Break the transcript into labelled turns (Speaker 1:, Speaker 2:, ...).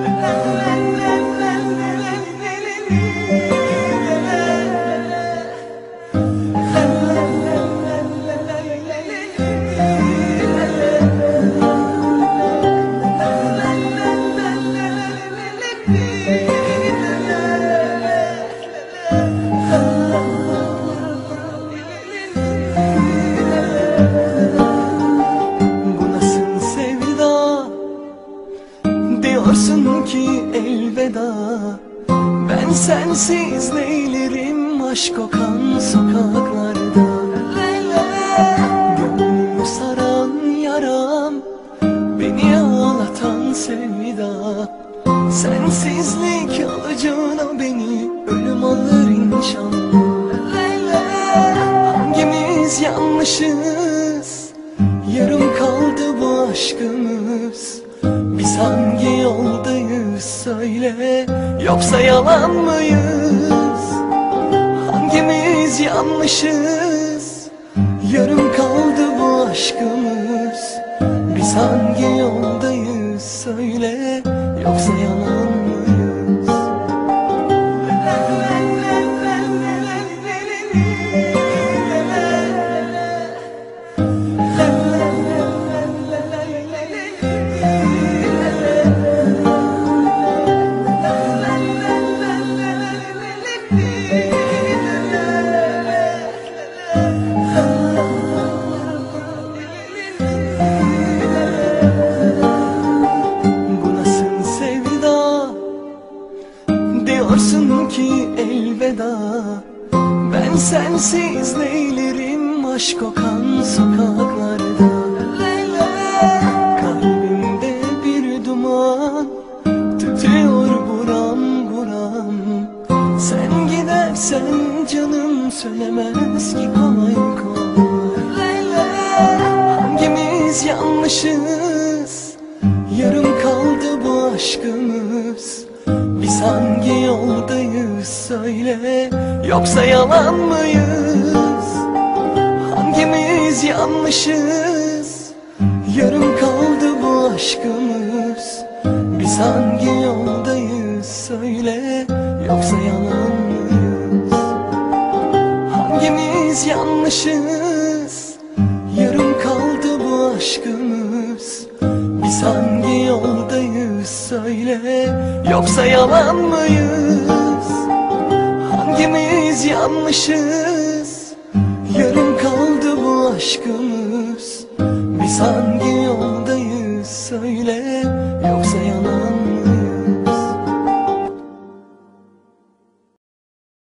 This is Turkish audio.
Speaker 1: Bu Diyorsun ki elveda. Ben sensiz neylerim aşk kokan sokaklarda. Gönlümü saran yaram Beni ağlatan sevda. Sensizlik alacağına beni Ölüm alır inşallah. Hangimiz yanlışız? Yarım kaldı bu aşkımız Biz hangi yoldayız söyle Yoksa yalan mıyız? Hangimiz yanlışız? Yarım kaldı bu aşkımız. Biz hangi yoldayız söyle Yoksa yalan mıyız elveda Ben sensiz neylerim aşk kokan sokaklarda? Kalbimde bir duman Tütüyor buram buram. Sen gidersen canım söylemez ki kolay kolay. Hangimiz yanlışız? Yarım kaldı bu aşkımız. Biz hangi yoldayız söyle Yoksa yalan mıyız? Hangimiz yanlışız? Yarım kaldı bu aşkımız. Biz hangi yoldayız? Söyle Yoksa yalan mıyız? Hangimiz yanlışız? Yarım kaldı bu aşkımız. Biz hangi yoldayız? Söyle Yoksa yalan mıyız Hangimiz yanlışız. Yarım kaldı bu aşkımız. Biz hangi yoldayız söyle